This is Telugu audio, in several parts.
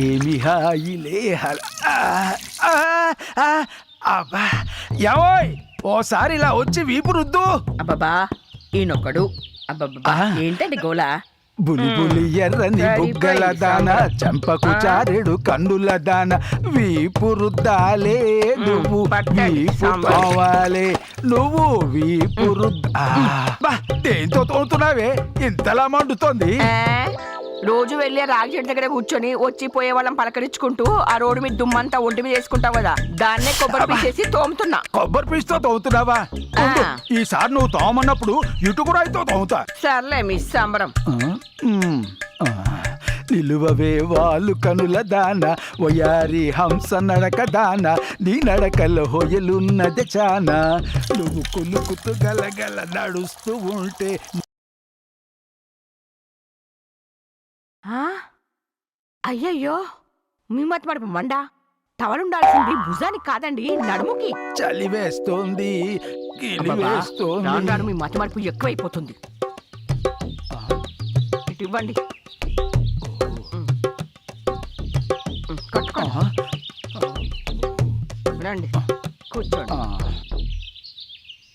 ఏమి హాయిలే హల అబ్బా ఏవోయ్ ఓసారి ఇలా వచ్చి వీపు రుద్దు అబ్బబ్బా ఈయనొక్కడు అబ్బబ్బా. ఏంటండి గోలా బులి బులి ఎర్రని బుగ్గల దాన. చంపకు. చారెడు కన్నుల దాన వీపు రుద్దాలే నువ్వు వీపు. తోవాలే నువ్వు వీపు రుద్దా బా దేంతో తోలుతున్నావే ఇంతలా మండుతోంది? రోజు వెళ్ళి ఆ రాగి చెట్టు దగ్గర కూర్చొని వచ్చి పోయే వాళ్ళని పలకరించుకుంటూ ఆ రోడ్డు మీద దుమ్మంతా ఒంటి మీద వేసుకుంటావు కదా దాన్నే కొబ్బరి పీసేసి తోముతున్నా. కొబ్బరి పీచుతో తవ్వుతున్నావా ఉండు, ఆ. ఈసారి నువ్వు తోమన్నప్పుడు ఇటుకురాయితో తవ్వుతా సర్లే మీ సంబరం. ఆ. నిలువవే వాళ్ళు కనుల దాన వయారి హంస నడక దాన నీ నడకల హొయలున్నది చానా. నువ్వు కులుకుతూ గలగల నడుస్తూ ఉంటే ఆ? అయ్యయ్యో మీ మత మడప మండ. టవలుండాల్సింది భుజానికి కాదండి నడుముకి. చలి వేస్తోంది గిలి అబ్బబ్బా, రాను వేస్తోంది. రాను మీ మత మడుపు ఎక్కువైపోతుంది. ఇటు ఇవ్వండి ఉమ్. ఉమ్, కట్టుకోండి రండి. కూర్చోండి. ఆ,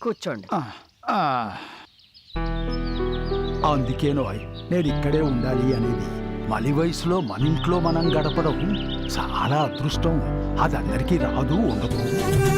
కూర్చోండి. ఆ, ఆ. అందుకేనో నేను ఇక్కడే ఉండాలి అనేది. మలి వయసులో మన ఇంట్లో మనం గడపడం చాలా అదృష్టం. అది అందరికీ రాదు ఉండదు.